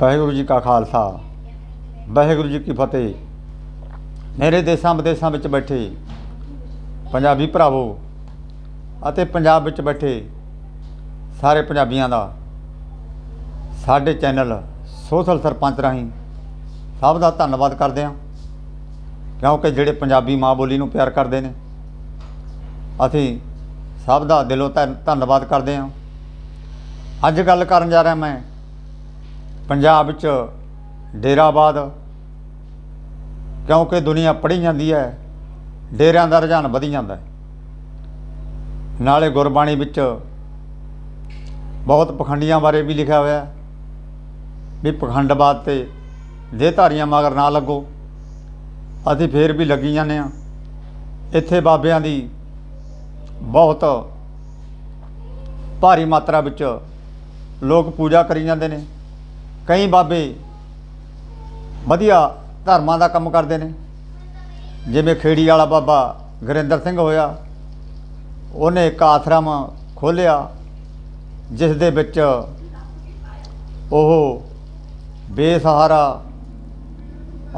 ਵਾਹਿਗੁਰੂ ਜੀ ਕਾ ਖਾਲਸਾ। ਵਾਹਿਗੁਰੂ ਜੀ ਕੀ ਫਤਿਹ। ਮੇਰੇ ਦੇਸਾਂ ਵਿਦੇਸਾਂ ਵਿੱਚ ਬੈਠੇ ਪੰਜਾਬੀ ਭਰਾਵੋ ਅਤੇ ਪੰਜਾਬ ਵਿੱਚ ਬੈਠੇ ਸਾਰੇ ਪੰਜਾਬੀਆਂ ਦਾ, ਸਾਡੇ ਚੈਨਲ ਸੋਸ਼ਲ ਸਰਪੰਚ ਰਾਹੀਂ ਸਭ ਦਾ ਧੰਨਵਾਦ ਕਰਦੇ ਹਾਂ, ਕਿਉਂਕਿ ਜਿਹੜੇ ਪੰਜਾਬੀ ਮਾਂ ਬੋਲੀ ਨੂੰ ਪਿਆਰ ਕਰਦੇ ਨੇ, ਅਸੀਂ ਸਭ ਦਾ ਦਿਲੋਂ ਧੰਨਵਾਦ ਕਰਦੇ ਹਾਂ। ਅੱਜ ਗੱਲ ਕਰਨ ਜਾ ਰਿਹਾ ਮੈਂ ਪੰਜਾਬ ਵਿੱਚ ਡੇਰਾਬਾਦ ਕਿਉਂਕਿ ਦੁਨੀਆ ਪੜ੍ਹੀ ਜਾਂਦੀ ਹੈ, ਡੇਰਿਆਂ ਦਾ ਰੁਝਾਨ ਵਧੀ ਜਾਂਦਾ ਹੈ। ਨਾਲੇ ਗੁਰਬਾਣੀ ਵਿੱਚ ਬਹੁਤ ਪਖੰਡੀਆਂ ਬਾਰੇ ਵੀ ਲਿਖਿਆ ਹੋਇਆ ਵੀ ਪਖੰਡਬਾਦ ਤੇ ਦੇਹਧਾਰੀਆਂ ਮਗਰ ਨਾ ਲੱਗੋ। ਅਸੀਂ ਫੇਰ ਵੀ ਲੱਗੀ ਜਾਂਦੇ ਆ ਇੱਥੇ ਬਾਬਿਆਂ ਦੀ ਬਹੁਤ ਭਾਰੀ ਮਾਤਰਾ ਵਿੱਚ ਲੋਕ ਪੂਜਾ ਕਰੀ ਜਾਂਦੇ ਨੇ। ਕਈ ਬਾਬੇ ਵਧੀਆ ਧਰਮਾਂ ਦਾ ਕੰਮ ਕਰਦੇ ਨੇ। ਜਿਵੇਂ ਖੇੜੀ ਵਾਲਾ ਬਾਬਾ ਗੁਰਿੰਦਰ ਸਿੰਘ ਹੋਇਆ, ਉਹਨੇ ਇੱਕ ਆਸ਼ਰਮ ਖੋਲ੍ਹਿਆ, ਜਿਸ ਦੇ ਵਿੱਚ ਉਹ ਬੇਸਹਾਰਾ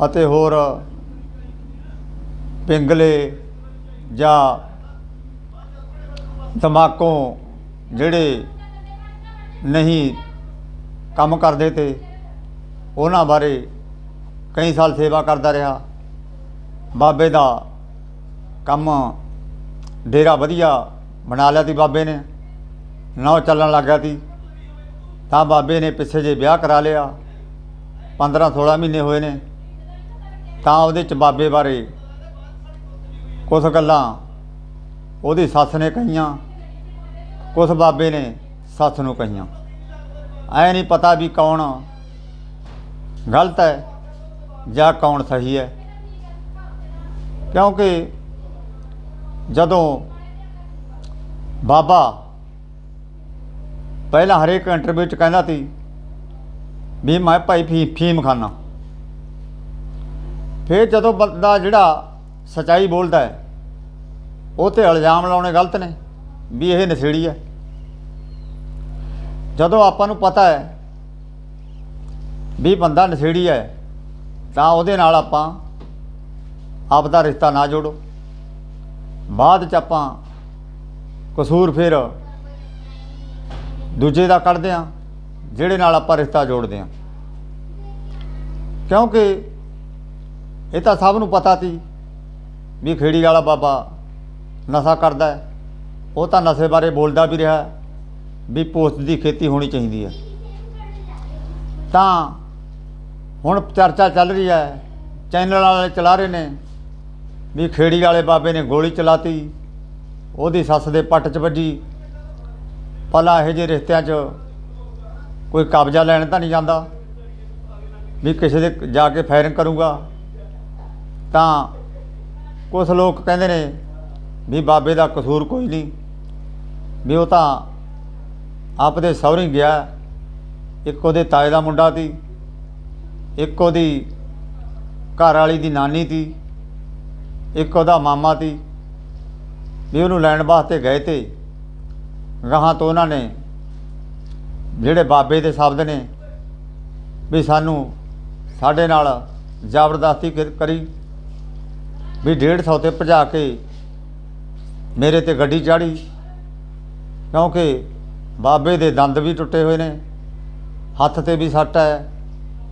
ਅਤੇ ਹੋਰ ਪਿੰਗਲੇ ਜਾਂ ਤਮਾਕੂ ਜਿਹੜੇ ਨਹੀਂ ਕੰਮ ਕਰਦੇ ਤੇ ਉਹਨਾਂ ਬਾਰੇ ਕਈ ਸਾਲ ਸੇਵਾ ਕਰਦਾ ਰਿਹਾ। ਬਾਬੇ ਦਾ ਕੰਮ ਡੇਰਾ ਵਧੀਆ ਬਣਾ ਲਿਆ ਤੀ ਬਾਬੇ ਨੇ। ਨੌ ਚੱਲਣ ਲੱਗ ਗਿਆ ਤੀ ਤਾਂ ਬਾਬੇ ਨੇ ਪਿੱਛੇ ਜੇ ਵਿਆਹ ਕਰਾ ਲਿਆ। 15 16 ਮਹੀਨੇ ਹੋਏ ਨੇ। ਤਾਂ ਉਹਦੇ ਚ ਬਾਬੇ ਬਾਰੇ ਕੁਝ ਗੱਲਾਂ ਉਹਦੀ ਸੱਸ ਨੇ ਕਹੀਆਂ। ਕੁਝ ਬਾਬੇ ਨੇ ਸੱਸ ਨੂੰ ਕਹੀਆਂ। ਐ ਨਹੀਂ ਪਤਾ ਵੀ ਕੌਣ ਗਲਤ ਹੈ ਜਾਂ ਕੌਣ ਸਹੀ ਹੈ। ਕਿਉਂਕਿ ਜਦੋਂ ਬਾਬਾ ਪਹਿਲਾਂ ਹਰੇਕ ਇੰਟਰਵਿਊ ਚ ਕਹਿੰਦਾ ਸੀ ਵੀ ਮੈਂ ਭਾਈ ਫੀ ਫੀਮ ਖਾਨਾ। ਫਿਰ ਜਦੋਂ ਬੰਦਾ ਜਿਹੜਾ ਸਚਾਈ ਬੋਲਦਾ ਹੈ, ਉਹ ਤੇ ਇਲਜ਼ਾਮ ਲਾਉਣੇ ਗਲਤ ਨੇ ਵੀ ਇਹ ਨਸ਼ੇੜੀ ਹੈ। ਜਦੋਂ ਆਪਾਂ ਨੂੰ ਪਤਾ ਹੈ ਵੀ ਬੰਦਾ ਨਸ਼ੇੜੀ ਹੈ, ਤਾਂ ਉਹਦੇ ਨਾਲ ਆਪਾਂ ਆਪ ਦਾ ਰਿਸ਼ਤਾ ਨਾ ਜੋੜੋ। ਬਾਅਦ ਚ ਆਪਾਂ ਕਸੂਰ ਫਿਰ ਦੂਜੇ ਦਾ ਕੱਢਦੇ ਆ ਜਿਹੜੇ ਨਾਲ ਆਪਾਂ ਰਿਸ਼ਤਾ ਜੋੜਦੇ ਆ ਕਿਉਂਕਿ ਇਹ ਤਾਂ ਸਭ ਨੂੰ ਪਤਾ ਸੀ ਵੀ ਖੇੜੀ ਵਾਲਾ ਬਾਬਾ ਨਸ਼ਾ ਕਰਦਾ ਹੈ। ਉਹ ਤਾਂ ਨਸ਼ੇ ਬਾਰੇ ਬੋਲਦਾ ਵੀ ਰਿਹਾ ਵੀ ਪੋਸਤ ਦੀ ਖੇਤੀ ਹੋਣੀ ਚਾਹੀਦੀ ਹੈ। ਤਾਂ ਹੁਣ ਚਰਚਾ ਚੱਲ ਰਹੀ ਹੈ, ਚੈਨਲ ਵਾਲੇ ਚਲਾ ਰਹੇ ਨੇ, ਵੀ ਖੇੜੀ ਵਾਲੇ ਬਾਬੇ ਨੇ ਗੋਲੀ ਚਲਾਤੀ, ਉਹਦੀ ਸੱਸ ਦੇ ਪੱਟ 'ਚ ਵੱਜੀ। ਭਲਾ ਇਹੋ ਜਿਹੇ ਰਿਸ਼ਤਿਆਂ 'ਚ ਕੋਈ ਕਬਜ਼ਾ ਲੈਣ ਤਾਂ ਨਹੀਂ ਜਾਂਦਾ, ਵੀ ਕਿਸੇ ਦੇ ਜਾ ਕੇ ਫਾਇਰਿੰਗ ਕਰੂੰਗਾ। ਤਾਂ ਕੁਝ ਲੋਕ ਕਹਿੰਦੇ ਨੇ ਵੀ ਬਾਬੇ ਦਾ ਕਸੂਰ ਕੋਈ ਨਹੀਂ, ਵੀ ਉਹ ਤਾਂ ਆਪਦੇ ਸਹੁਰੇ ਗਿਆ, ਇੱਕ ਉਹਦੇ ਤਾਏ ਦਾ ਮੁੰਡਾ ਸੀ, ਇੱਕ ਉਹਦੀ ਘਰ ਵਾਲੀ ਦੀ ਨਾਨੀ ਸੀ, ਇੱਕ ਉਹਦਾ ਮਾਮਾ ਸੀ। ਵੀ ਉਹਨੂੰ ਲੈਣ ਵਾਸਤੇ ਗਏ ਤੇ ਗਾਹਾਂ ਤੋਂ ਉਹਨਾਂ ਨੇ ਜਿਹੜੇ ਬਾਬੇ ਦੇ ਸ਼ਬਦ ਨੇ ਵੀ ਸਾਨੂੰ ਸਾਡੇ ਨਾਲ ਜ਼ਬਰਦਸਤੀ ਕਰੀ, ਵੀ 150 ਤੇ ਭਜਾ ਕੇ ਮੇਰੇ ਤੇ ਗੱਡੀ ਚਾੜੀ, ਕਿਉਂਕਿ ਬਾਬੇ ਦੇ ਦੰਦ ਵੀ ਟੁੱਟੇ ਹੋਏ ਨੇ, ਹੱਥ ਤੇ ਵੀ ਸੱਟ ਹੈ,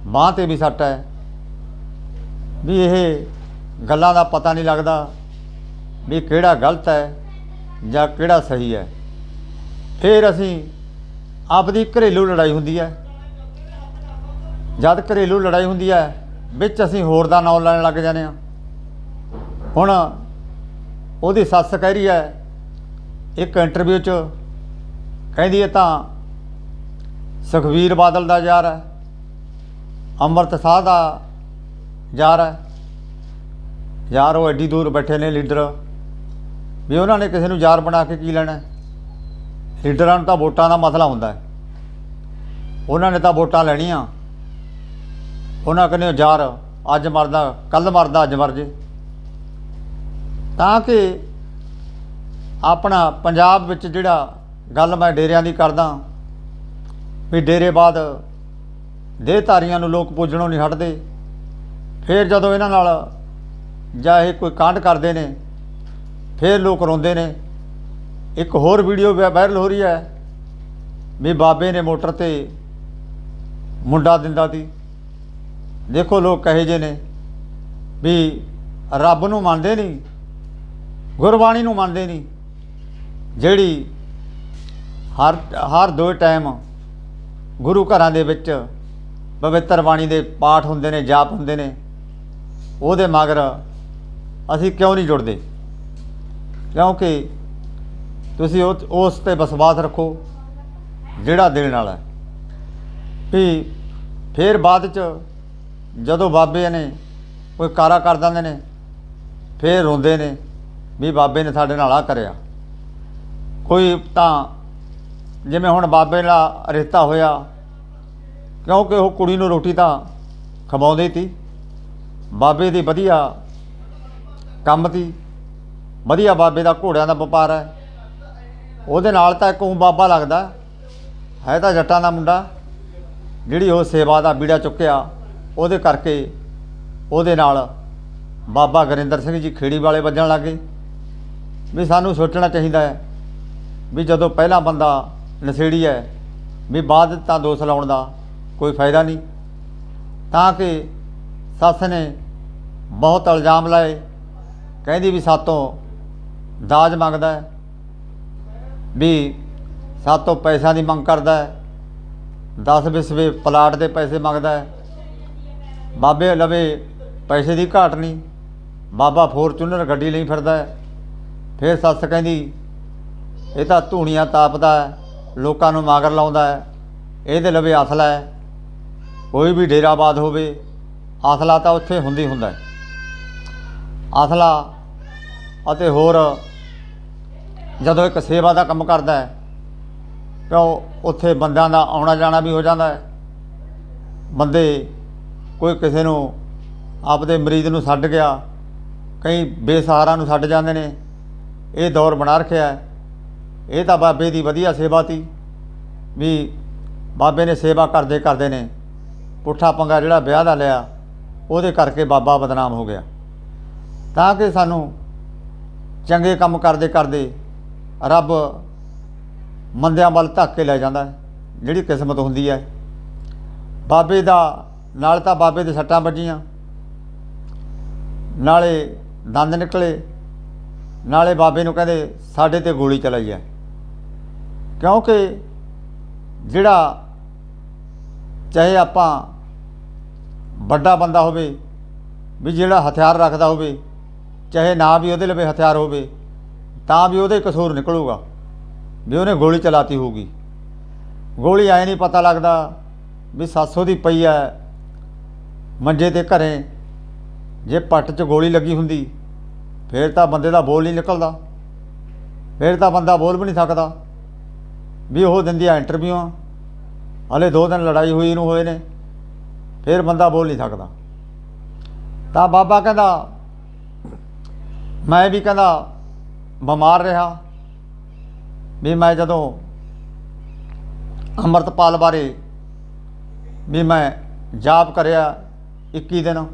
ਬਾਹ ਤੇ ਵੀ ਸੱਟ ਹੈ। ਵੀ ਇਹ ਗੱਲਾਂ ਦਾ ਪਤਾ ਨਹੀਂ ਲੱਗਦਾ ਵੀ ਕਿਹੜਾ ਗਲਤ ਹੈ ਜਾਂ ਕਿਹੜਾ ਸਹੀ ਹੈ। ਫਿਰ ਅਸੀਂ ਆਪਦੀ ਘਰੇਲੂ ਲੜਾਈ ਹੁੰਦੀ ਹੈ। ਜਦ ਘਰੇਲੂ ਲੜਾਈ ਹੁੰਦੀ ਹੈ, ਵਿੱਚ ਅਸੀਂ ਹੋਰ ਦਾ ਨਾਮ ਲੈਣ ਲੱਗ ਜਾਂਦੇ ਹਾਂ। ਹੁਣ ਉਹਦੀ ਸੱਸ ਕਹਿ ਰਹੀ ਹੈ, ਇੱਕ ਇੰਟਰਵਿਊ 'ਚ ਕਹਿੰਦੀ ਹੈ ਤਾਂ ਸੁਖਵੀਰ ਬਾਦਲ ਦਾ ਯਾਰ ਹੈ, ਅੰਮ੍ਰਿਤ ਸਾਹ ਦਾ ਯਾਰ ਹੈ। ਯਾਰ ਉਹ ਐਡੀ ਦੂਰ ਬੈਠੇ ਨੇ ਲੀਡਰ, ਵੀ ਉਹਨਾਂ ਨੇ ਕਿਸੇ ਨੂੰ ਯਾਰ ਬਣਾ ਕੇ ਕੀ ਲੈਣਾ ਲੀਡਰਾਂ ਨੂੰ ਤਾਂ ਵੋਟਾਂ ਦਾ ਮਸਲਾ ਹੁੰਦਾ ਹੈ। ਉਹਨਾਂ ਨੇ ਤਾਂ ਵੋਟਾਂ ਲੈਣੀਆਂ। ਉਹਨਾਂ ਕਹਿੰਦੇ ਯਾਰ, ਅੱਜ ਮਰਦਾ ਕੱਲ ਮਰਦਾ, ਅੱਜ ਮਰ ਜੇ। ਤਾਂ ਕਿ ਆਪਣਾ ਪੰਜਾਬ ਵਿੱਚ ਜਿਹੜਾ ਗੱਲ ਮੈਂ ਡੇਰਿਆਂ ਦੀ ਕਰਦਾ ਵੀ ਡੇਰੇ ਬਾਅਦ ਦੇਹਧਾਰੀਆਂ ਨੂੰ ਲੋਕ ਪੂਜਣੋਂ ਨਹੀਂ ਹਟਦੇ। ਫਿਰ ਜਦੋਂ ਇਹਨਾਂ ਨਾਲ ਜਾਂ ਇਹ ਕੋਈ ਕਾਂਡ ਕਰਦੇ ਨੇ, ਫਿਰ ਲੋਕ ਰੋਂਦੇ ਨੇ। ਇੱਕ ਹੋਰ ਵੀਡੀਓ ਵਾਇ- ਵਾਇਰਲ ਹੋ ਰਹੀ ਹੈ ਵੀ ਬਾਬੇ ਨੇ ਮੋਟਰ ਤੇ ਮੁੰਡਾ ਦਿੰਦਾ ਸੀ। ਦੇਖੋ ਲੋਕ ਕਹੇ ਜੇ ਨੇ ਵੀ ਰੱਬ ਨੂੰ ਮੰਨਦੇ ਨਹੀਂ, ਗੁਰਬਾਣੀ ਨੂੰ ਮੰਨਦੇ ਨਹੀਂ। ਜਿਹੜੀ ਹਰ ਹਰ ਦੋ ਟਾਈਮ ਗੁਰੂ ਘਰਾਂ ਦੇ ਵਿੱਚ ਪਵਿੱਤਰ ਬਾਣੀ ਦੇ ਪਾਠ ਹੁੰਦੇ ਨੇ, ਜਾਪ ਹੁੰਦੇ ਨੇ। ਉਹਦੇ ਮਗਰ ਅਸੀਂ ਕਿਉਂ ਨਹੀਂ ਜੁੜਦੇ? ਕਿਉਂਕਿ ਤੁਸੀਂ ਉਹ ਉਸ ਤੇ ਵਿਸ਼ਵਾਸ ਰੱਖੋ, ਜਿਹੜਾ ਦੇਣ ਵਾਲਾ ਹੈ। ਵੀ ਫਿਰ ਬਾਅਦ ਚ ਜਦੋਂ ਬਾਬੇ ਨੇ ਕੋਈ ਕਾਰਾ ਕਰ ਦਿੰਦੇ ਨੇ, ਫਿਰ ਰੋਂਦੇ ਨੇ ਵੀ ਬਾਬੇ ਨੇ ਸਾਡੇ ਨਾਲ ਆ ਕਰਿਆ। ਕੋਈ ਤਾਂ ਜਿਵੇਂ ਹੁਣ ਬਾਬੇ ਨਾਲ ਰਿਸ਼ਤਾ ਹੋਇਆ ਕਿਉਂਕਿ ਉਹ ਕੁੜੀ ਨੂੰ ਰੋਟੀ ਤਾਂ ਖਵਾਉਂਦੇ ਤੀ। ਬਾਬੇ ਦੀ ਵਧੀਆ ਕੰਮ ਤੀ। ਵਧੀਆ ਬਾਬੇ ਦਾ ਘੋੜਿਆਂ ਦਾ ਵਪਾਰ ਹੈ। ਉਹਦੇ ਨਾਲ ਤਾਂ ਇੱਕ ਉਹ ਬਾਬਾ ਲੱਗਦਾ। ਹੈ ਤਾਂ ਜੱਟਾਂ ਦਾ ਮੁੰਡਾ, ਜਿਹੜੀ ਉਹ ਸੇਵਾ ਦਾ ਬੀੜਾ ਚੁੱਕਿਆ, ਉਹਦੇ ਕਰਕੇ ਉਹਦੇ ਨਾਲ ਬਾਬਾ ਗੁਰਿੰਦਰ ਸਿੰਘ ਜੀ ਖੇੜੀ ਵਾਲੇ ਵੱਜਣ ਲੱਗੇ ਵੀ ਸਾਨੂੰ ਸੋਚਣਾ ਚਾਹੀਦਾ ਹੈ ਵੀ ਜਦੋਂ ਪਹਿਲਾ ਬੰਦਾ ਨਸ਼ੇੜੀ ਹੈ। ਵੀ ਬਾਅਦ ਤਾਂ ਦੋਸ਼ ਲਾਉਣ ਦਾ ਕੋਈ ਫਾਇਦਾ ਨਹੀਂ। ਤਾਂ ਕਿ ਸੱਸ ਨੇ ਬਹੁਤ ਇਲਜ਼ਾਮ ਲਾਏ। ਕਹਿੰਦੀ ਵੀ ਸਾਤੋਂ ਦਾਜ ਮੰਗਦਾ ਹੈ। ਵੀ ਸਾਤੋਂ ਪੈਸਾ ਦੀ ਮੰਗ ਕਰਦਾ ਹੈ। 10 ਵਿਸਵੇ ਪਲਾਟ ਦੇ ਪੈਸੇ ਮੰਗਦਾ ਹੈ। ਬਾਬੇ ਲਵੇ ਪੈਸੇ ਦੀ ਘਾਟ ਨਹੀਂ। ਬਾਬਾ ਫੋਰਚੂਨਰ ਗੱਡੀ ਲਈ ਫਿਰਦਾ ਹੈ। ਫਿਰ ਸੱਸ ਕਹਿੰਦੀ, ਇਹ ਤਾਂ ਧੂਣੀਆਂ ਤਾਪਦਾ ਹੈ। ਲੋਕਾਂ ਨੂੰ ਮਾਗਰ ਲਾਉਂਦਾ ਹੈ। ਇਹਦੇ ਲਵੇ ਅਸਲਾ ਹੈ। ਕੋਈ ਵੀ ਡੇਰਾਬਾਦ ਹੋਵੇ ਅਸਲਾ ਤਾਂ ਉੱਥੇ ਹੁੰਦੀ ਹੁੰਦਾ ਹੈ। ਅਸਲਾ ਅਤੇ ਹੋਰ ਜਦੋਂ ਇੱਕ ਸੇਵਾ ਦਾ ਕੰਮ ਕਰਦਾ ਹੈ, ਤਾਂ ਉਹ ਉੱਥੇ ਬੰਦਿਆਂ ਦਾ ਆਉਣਾ ਜਾਣਾ ਵੀ ਹੋ ਜਾਂਦਾ ਹੈ। ਬੰਦੇ ਕੋਈ ਕਿਸੇ ਨੂੰ ਆਪਦੇ ਮਰੀਜ਼ ਨੂੰ ਛੱਡ ਗਿਆ, ਕਈ ਬੇਸਹਾਰਾ ਨੂੰ ਛੱਡ ਜਾਂਦੇ ਨੇ, ਇਹ ਦੌਰ ਬਣਾ ਰੱਖਿਆ ਹੈ। ਇਹ ਤਾਂ ਬਾਬੇ ਦੀ ਵਧੀਆ ਸੇਵਾ ਤੀ, ਵੀ ਬਾਬੇ ਨੇ ਸੇਵਾ ਕਰਦੇ ਕਰਦੇ ਨੇ ਪੁੱਠਾ ਪੰਗਾ ਜਿਹੜਾ ਵਿਆਹ ਦਾ ਲਿਆ, ਉਹਦੇ ਕਰਕੇ ਬਾਬਾ ਬਦਨਾਮ ਹੋ ਗਿਆ। ਤਾਂ ਕਿ ਸਾਨੂੰ ਚੰਗੇ ਕੰਮ ਕਰਦੇ ਕਰਦੇ ਰੱਬ ਮੰਦਿਆਂ ਵੱਲ ਧੱਕ ਕੇ ਲੈ ਜਾਂਦਾ ਜਿਹੜੀ ਕਿਸਮਤ ਹੁੰਦੀ ਹੈ। ਬਾਬੇ ਦਾ, ਨਾਲ ਤਾਂ ਬਾਬੇ ਦੇ ਸੱਟਾਂ ਵੱਜੀਆਂ। ਨਾਲੇ ਦੰਦ ਨਿਕਲੇ, ਨਾਲੇ ਬਾਬੇ ਨੂੰ ਕਹਿੰਦੇ ਸਾਡੇ ਤੇ ਗੋਲੀ ਚਲਾਈ ਹੈ। ਕਿਉਂਕਿ ਜਿਹੜਾ ਚਾਹੇ ਆਪਾਂ ਵੱਡਾ ਬੰਦਾ ਹੋਵੇ, ਵੀ ਜਿਹੜਾ ਹਥਿਆਰ ਰੱਖਦਾ ਹੋਵੇ, ਚਾਹੇ ਨਾ ਵੀ ਉਹਦੇ ਲਵੇ ਹਥਿਆਰ ਹੋਵੇ, ਤਾਂ ਵੀ ਉਹਦੇ ਕਸੂਰ ਨਿਕਲੂਗਾ, ਵੀ ਉਹਨੇ ਗੋਲੀ ਚਲਾਤੀ ਹੋਊਗੀ। ਗੋਲੀ ਆਏ ਨਹੀਂ ਪਤਾ ਲੱਗਦਾ ਵੀ 700 ਦੀ ਪਈ ਹੈ ਮੰਜੇ ਤੇ ਘਰੇ, ਜੇ ਪੱਟ 'ਚ ਗੋਲੀ ਲੱਗੀ ਹੁੰਦੀ, ਫਿਰ ਤਾਂ ਬੰਦੇ ਦਾ ਬੋਲ ਨਹੀਂ ਨਿਕਲਦਾ, ਫਿਰ ਤਾਂ ਬੰਦਾ ਬੋਲ ਵੀ ਨਹੀਂ ਸਕਦਾ। ਵੀ ਉਹ ਦਿੰਦੀ ਆ ਇੰਟਰਵਿਊਆਂ ਹਲੇ ਦੋ ਦਿਨ ਲੜਾਈ ਹੋਈ ਨੂੰ ਹੋਏ ਨੇ। ਫਿਰ ਬੰਦਾ ਬੋਲ ਨਹੀਂ ਸਕਦਾ। ਤਾਂ ਬਾਬਾ ਕਹਿੰਦਾ, ਮੈਂ ਵੀ ਕਹਿੰਦਾ, ਬਿਮਾਰ ਰਿਹਾ। ਵੀ ਮੈਂ ਜਦੋਂ ਅੰਮ੍ਰਿਤਪਾਲ ਬਾਰੇ ਵੀ ਮੈਂ ਜਾਪ ਕਰਿਆ 21 ਦਿਨ,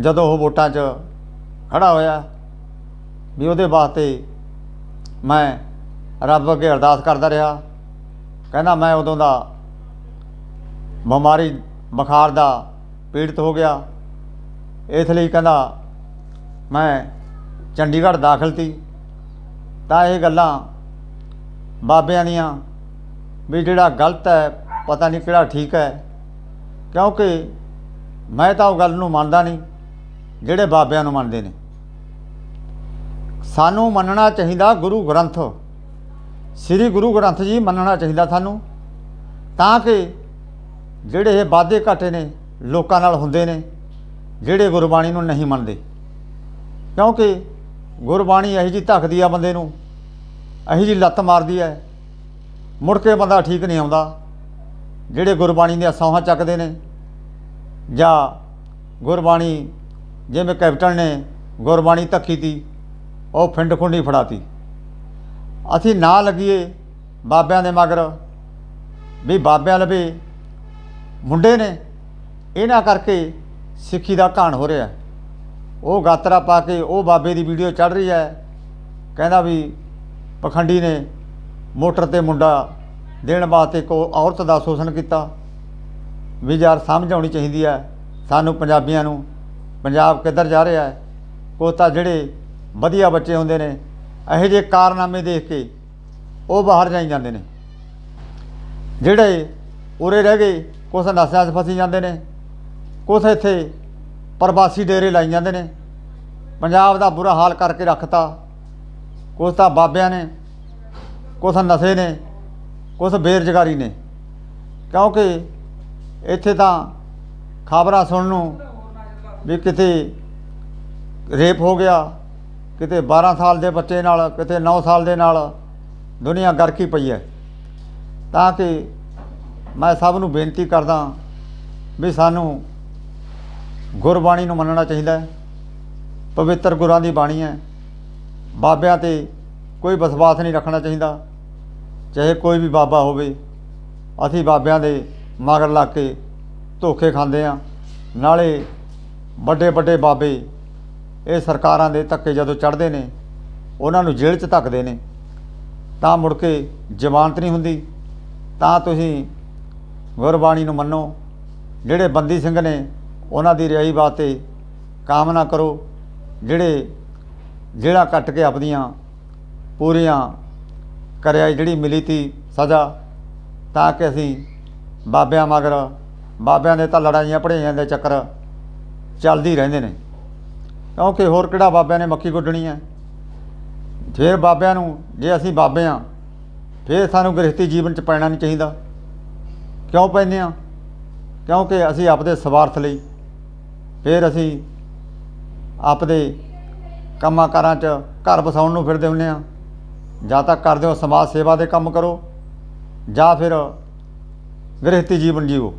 ਜਦੋਂ ਉਹ ਵੋਟਾਂ 'ਚ ਖੜਾ ਹੋਇਆ, ਵੀ ਉਹਦੇ ਵਾਸਤੇ ਮੈਂ ਰੱਬ ਅੱਗੇ ਅਰਦਾਸ ਕਰਦਾ ਰਿਹਾ। ਕਹਿੰਦਾ, ਮੈਂ ਉਦੋਂ ਦਾ ਬਿਮਾਰੀ, ਬੁਖਾਰ ਦਾ ਪੀੜਤ ਹੋ ਗਿਆ। ਇਸ ਲਈ ਕਹਿੰਦਾ, ਮੈਂ ਚੰਡੀਗੜ੍ਹ ਦਾਖਲ ਸੀ ਤਾਂ ਇਹ ਗੱਲਾਂ ਬਾਬਿਆਂ ਦੀਆਂ ਵੀ ਜਿਹੜਾ ਗਲਤ ਹੈ, ਪਤਾ ਨਹੀਂ ਕਿਹੜਾ ਠੀਕ ਹੈ। ਕਿਉਂਕਿ ਮੈਂ ਤਾਂ ਉਹ ਗੱਲ ਨੂੰ ਮੰਨਦਾ ਨਹੀਂ, ਜਿਹੜੇ ਬਾਬਿਆਂ ਨੂੰ ਮੰਨਦੇ ਨੇ। ਸਾਨੂੰ ਮੰਨਣਾ ਚਾਹੀਦਾ ਗੁਰੂ ਗ੍ਰੰਥ। ਸ੍ਰੀ ਗੁਰੂ ਗ੍ਰੰਥ ਜੀ ਮੰਨਣਾ ਚਾਹੀਦਾ ਸਾਨੂੰ, ਤਾਂ ਕਿ ਜਿਹੜੇ ਇਹ ਵਾਅਦੇ ਘਾਟੇ ਨੇ ਲੋਕਾਂ ਨਾਲ ਹੁੰਦੇ ਨੇ, ਜਿਹੜੇ ਗੁਰਬਾਣੀ ਨੂੰ ਨਹੀਂ ਮੰਨਦੇ। ਕਿਉਂਕਿ ਗੁਰਬਾਣੀ ਇਹੋ ਜੀ ਧੱਕਦੀ ਆ ਬੰਦੇ ਨੂੰ, ਇਹੋ ਜੀ ਲੱਤ ਮਾਰਦੀ ਹੈ ਮੁੜ ਕੇ ਬੰਦਾ ਠੀਕ ਨਹੀਂ ਆਉਂਦਾ। ਜਿਹੜੇ ਗੁਰਬਾਣੀ ਦੀਆਂ ਸੌਹਾਂ ਚੱਕਦੇ ਨੇ, ਜਾਂ ਗੁਰਬਾਣੀ, ਜਿਵੇਂ ਕੈਪਟਨ ਨੇ ਗੁਰਬਾਣੀ ਧੱਕੀ ਤੀ, ਉਹ ਫਿੰਡ ਖੁੰਡੀ ਫੜਾਤੀ। ਅਸੀਂ ਨਾ ਲੱਗੀਏ ਬਾਬਿਆਂ ਦੇ ਮਗਰ। ਵੀ ਬਾਬਿਆਂ ਲਵੇ ਮੁੰਡੇ ਨੇ, ਇਹਨਾਂ ਕਰਕੇ ਸਿੱਖੀ ਦਾ ਘਾਣ ਹੋ ਰਿਹਾ। ਉਹ ਗਾਤਰਾ ਪਾ ਕੇ ਉਹ ਬਾਬੇ ਦੀ ਵੀਡੀਓ ਚੜ ਰਹੀ ਹੈ। ਕਹਿੰਦਾ ਵੀ ਪਖੰਡੀ ਨੇ ਮੋਟਰ ਤੇ ਮੁੰਡਾ ਦੇਣ ਵਾਸਤੇ ਕੋ ਔਰਤ ਦਾ ਸ਼ੋਸ਼ਣ ਕੀਤਾ। ਵੀ ਯਾਰ ਸਮਝ ਆਉਣੀ ਚਾਹੀਦੀ ਹੈ, ਸਾਨੂੰ ਪੰਜਾਬੀਆਂ ਨੂੰ। ਪੰਜਾਬ ਕਿੱਧਰ ਜਾ ਰਿਹਾ ਹੈ? ਉਹ ਤਾਂ ਜਿਹੜੇ ਵਧੀਆ ਬੱਚੇ ਹੁੰਦੇ ਨੇ ਇਹੋ ਜਿਹੇ ਕਾਰਨਾਮੇ ਦੇਖ ਕੇ ਉਹ ਬਾਹਰ ਜਾਈ ਜਾਂਦੇ ਨੇ। ਜਿਹੜੇ ਉਰੇ ਰਹਿ ਗਏ, ਕੁਛ ਨਸ਼ਿਆਂ 'ਚ ਫਸੀ ਜਾਂਦੇ ਨੇ, ਕੁਛ ਇੱਥੇ ਪ੍ਰਵਾਸੀ ਡੇਰੇ ਲਾਈ ਜਾਂਦੇ ਨੇ। ਪੰਜਾਬ ਦਾ ਬੁਰਾ ਹਾਲ ਕਰਕੇ ਰੱਖਤਾ। ਕੁਛ ਤਾਂ ਬਾਬਿਆਂ ਨੇ, ਕੁਛ ਨਸ਼ੇ ਨੇ, ਕੁਛ ਬੇਰੁਜ਼ਗਾਰੀ ਨੇ। ਕਿਉਂਕਿ ਇੱਥੇ ਤਾਂ ਖਬਰਾਂ ਸੁਣਨ ਨੂੰ ਵੀ ਕਿਤੇ ਰੇਪ ਹੋ ਗਿਆ ਕਿਤੇ 12 ਸਾਲ ਦੇ ਬੱਚੇ ਨਾਲ, ਕਿਤੇ 9 ਸਾਲ ਦੇ ਨਾਲ ਦੁਨੀਆ ਗਰਕੀ ਪਈ ਹੈ। ਤਾਂ ਕਿ ਮੈਂ ਸਭ ਨੂੰ ਬੇਨਤੀ ਕਰਦਾ ਵੀ ਸਾਨੂੰ ਗੁਰਬਾਣੀ ਨੂੰ ਮੰਨਣਾ ਚਾਹੀਦਾ ਹੈ। ਪਵਿੱਤਰ ਗੁਰਾਂ ਦੀ ਬਾਣੀ ਹੈ। ਬਾਬਿਆਂ ਤੇ ਕੋਈ ਵਿਸ਼ਵਾਸ ਨਹੀਂ ਰੱਖਣਾ ਚਾਹੀਦਾ। ਚਾਹੇ ਕੋਈ ਵੀ ਬਾਬਾ ਹੋਵੇ, ਅਸੀਂ ਬਾਬਿਆਂ ਦੇ ਮਗਰ ਲੱਗ ਕੇ ਧੋਖੇ ਖਾਂਦੇ ਆ ਨਾਲੇ ਵੱਡੇ ਵੱਡੇ ਬਾਬੇ ਇਹ ਸਰਕਾਰਾਂ ਦੇ ਧੱਕੇ ਜਦੋਂ ਚੜ੍ਹਦੇ ਨੇ, ਉਹਨਾਂ ਨੂੰ ਜੇਲ੍ਹ 'ਚ ਧੱਕਦੇ ਨੇ, ਤਾਂ ਮੁੜ ਕੇ ਜ਼ਮਾਨਤ ਨਹੀਂ ਹੁੰਦੀ। ਤਾਂ ਤੁਸੀਂ ਗੁਰਬਾਣੀ ਨੂੰ ਮੰਨੋ, ਜਿਹੜੇ ਬੰਦੀ ਸਿੰਘ ਨੇ ਉਹਨਾਂ ਦੀ ਰਿਹਾਈ ਵਾਸਤੇ ਕਾਮਨਾ ਕਰੋ, ਜਿਹੜੇ ਜਿਹੜਾ ਕੱਟ ਕੇ ਆਪਦੀਆਂ ਪੂਰੀਆਂ ਕਰਿਆ ਜਿਹੜੀ ਮਿਲੀ ਤੀ ਸਜ਼ਾ, ਤਾਂ ਕਿ ਅਸੀਂ ਬਾਬਿਆਂ ਮਗਰ, ਬਾਬਿਆਂ ਦੇ ਤਾਂ ਲੜਾਈਆਂ ਪੜ੍ਹਾਈਆਂ ਦੇ ਚੱਕਰ ਚੱਲਦੀ ਰਹਿੰਦੇ ਨੇ। ਕਿਉਂਕਿ ਹੋਰ ਕਿਹੜਾ ਬਾਬਿਆਂ ਨੇ ਮੱਕੀ ਗੁੱਡਣੀ ਹੈ? ਫਿਰ ਬਾਬਿਆਂ ਨੂੰ ਜੇ ਅਸੀਂ ਬਾਬੇ ਆ ਫਿਰ ਸਾਨੂੰ ਗ੍ਰਸਤੀ ਜੀਵਨ ਚ ਪੈਣਾ ਨਹੀਂ ਚਾਹੀਦਾ। ਕਿਉਂ ਪੈਂਦੇ ਆ ਕਿਉਂਕਿ ਅਸੀਂ ਆਪਦੇ ਸਵਾਰਥ ਲਈ, ਫਿਰ ਅਸੀਂ ਆਪਦੇ ਕੰਮਾਂ ਕਾਰਾਂ 'ਚ ਘਰ ਵਸਾਉਣ ਨੂੰ ਫਿਰਦੇ ਹੁੰਦੇ ਆ ਜਾਂ ਤਾਂ ਕਰਦੇ ਹੋ ਸਮਾਜ ਸੇਵਾ ਦੇ ਕੰਮ ਕਰੋ, ਜਾਂ ਫਿਰ ਗ੍ਰਹਿਤੀ ਜੀਵਨ ਜੀਵੋ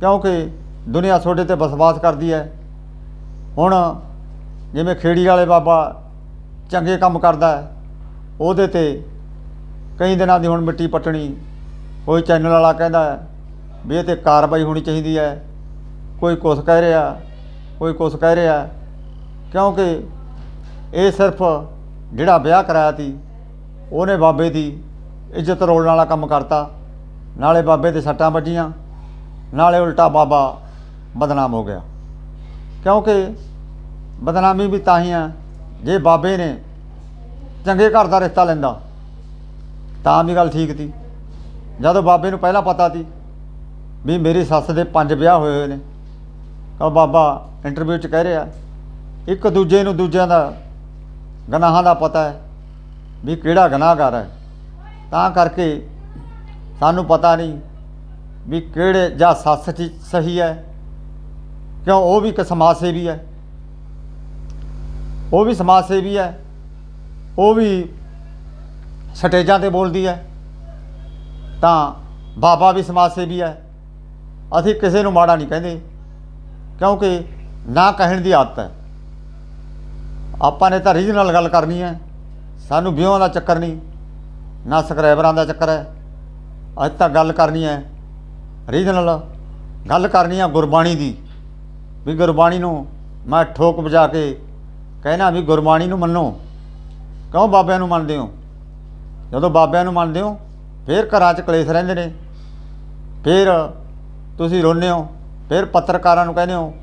ਕਿਉਂਕਿ ਦੁਨੀਆ ਤੁਹਾਡੇ ਤੇ ਬਸਵਾਸ ਕਰਦੀ ਹੈ। ਹੁਣ ਜਿਵੇਂ ਖੇੜੀ ਵਾਲੇ ਬਾਬਾ ਚੰਗੇ ਕੰਮ ਕਰਦਾ ਉਹਦੇ ਤੇ ਕਈ ਦਿਨਾਂ ਦੀ ਹੁਣ ਮਿੱਟੀ ਪੱਟਣੀ, ਕੋਈ ਚੈਨਲ ਵਾਲਾ ਕਹਿੰਦਾ ਵੀ ਇਹ ਤੇ ਕਾਰਵਾਈ ਹੋਣੀ ਚਾਹੀਦੀ ਹੈ, ਕੋਈ ਕੁਛ ਕਹਿ ਰਿਹਾ, ਕੋਈ ਕੁਛ ਕਹਿ ਰਿਹਾ ਕਿਉਂਕਿ ਇਹ ਸਿਰਫ ਜਿਹੜਾ ਵਿਆਹ ਕਰਾਇਆ ਸੀ, ਉਹਨੇ ਬਾਬੇ ਦੀ ਇੱਜ਼ਤ ਰੋਲਣ ਵਾਲਾ ਕੰਮ ਕਰਤਾ, ਨਾਲੇ ਬਾਬੇ ਦੇ ਸੱਟਾਂ ਵੱਜੀਆਂ, ਨਾਲੇ ਉਲਟਾ ਬਾਬਾ ਬਦਨਾਮ ਹੋ ਗਿਆ। ਕਿਉਂਕਿ ਬਦਨਾਮੀ ਵੀ ਤਾਂ ਹੀ ਆ, ਜੇ ਬਾਬੇ ਨੇ ਚੰਗੇ ਘਰ ਦਾ ਰਿਸ਼ਤਾ ਲੈਂਦਾ, ਤਾਂ ਵੀ ਗੱਲ ਠੀਕ ਸੀ ਜਦੋਂ ਬਾਬੇ ਨੂੰ ਪਹਿਲਾਂ ਪਤਾ ਸੀ ਵੀ ਮੇਰੀ ਸੱਸ ਦੇ ਪੰਜ ਵਿਆਹ ਹੋਏ ਹੋਏ ਨੇ, ਤਾਂ ਬਾਬਾ ਇੰਟਰਵਿਊ 'ਚ ਕਹਿ ਰਿਹਾ, ਇੱਕ ਦੂਜੇ ਨੂੰ ਦੂਜਿਆਂ ਦਾ ਗਨਾਹਾਂ ਦਾ ਪਤਾ ਹੈ ਵੀ ਕਿਹੜਾ ਗੁਨਾਹਗਾਰ ਹੈ। ਤਾਂ ਕਰਕੇ ਸਾਨੂੰ ਪਤਾ ਨਹੀਂ ਵੀ ਕਿਹੜੇ ਜਾਂ ਸੱਸ 'ਚ ਸਹੀ ਹੈ, ਕਿਉਂ ਉਹ ਵੀ ਇੱਕ ਸਮਾਜ ਸੇਵੀ ਹੈ। ਉਹ ਵੀ ਸਮਾਜ ਸੇਵੀ ਹੈ। ਉਹ ਵੀ ਸਟੇਜਾਂ ਤੇ ਬੋਲਦੀ ਹੈ। ਤਾਂ ਬਾਬਾ ਵੀ ਸਮਾਜ ਸੇਵੀ ਹੈ। ਅਸੀਂ ਕਿਸੇ ਨੂੰ ਮਾੜਾ ਨਹੀਂ ਕਹਿੰਦੇ, ਕਿਉਂਕਿ ਨਾ ਕਹਿਣ ਦੀ ਆਦਤ ਹੈ। ਆਪਾਂ ਨੇ ਤਾਂ ਰੀਜਨਲ ਗੱਲ ਕਰਨੀ ਹੈ। ਸਾਨੂੰ ਵਿਊਆਂ ਦਾ ਚੱਕਰ ਨਹੀਂ, ਨਾ ਸਬਸਕ੍ਰਾਈਬਰਾਂ ਦਾ ਚੱਕਰ ਹੈ। ਅੱਜ ਤਾਂ ਗੱਲ ਕਰਨੀ ਹੈ। ਰੀਜਨਲ ਗੱਲ ਕਰਨੀ ਹੈ ਗੁਰਬਾਣੀ ਦੀ। ਵੀ ਗੁਰਬਾਣੀ ਨੂੰ ਮੈਂ ਠੋਕ ਵਜਾ ਕੇ ਕਹਿਣਾ ਵੀ ਗੁਰਬਾਣੀ ਨੂੰ ਮੰਨੋ। ਕਿਉਂ ਬਾਬਿਆਂ ਨੂੰ ਮੰਨਦੇ ਹੋ? ਜਦੋਂ ਬਾਬਿਆਂ ਨੂੰ ਮੰਨਦੇ ਹੋ, ਫਿਰ ਘਰਾਂ 'ਚ ਕਲੇਸ਼ ਰਹਿੰਦੇ ਨੇ। ਫਿਰ ਤੁਸੀਂ ਰੋਂਦੇ ਹੋ, ਫਿਰ ਪੱਤਰਕਾਰਾਂ ਨੂੰ ਕਹਿੰਦੇ ਹੋ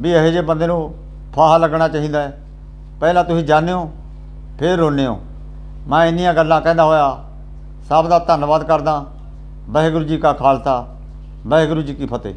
ਵੀ ਇਹੋ ਜਿਹੇ ਬੰਦੇ ਨੂੰ ਫਾਹਾ ਲੱਗਣਾ ਚਾਹੀਦਾ ਹੈ। ਪਹਿਲਾਂ ਤੁਸੀਂ ਜਾਣਦੇ ਹੋ, ਫਿਰ ਰੋਂਦੇ ਹੋ। ਮੈਂ ਇੰਨੀਆਂ ਗੱਲਾਂ ਕਹਿੰਦਾ ਹੋਇਆ, ਸਭ ਦਾ ਧੰਨਵਾਦ ਕਰਦਾ। ਵਾਹਿਗੁਰੂ ਜੀ ਕਾ ਖਾਲਸਾ, ਵਾਹਿਗੁਰੂ ਜੀ ਕੀ ਫਤਿਹ।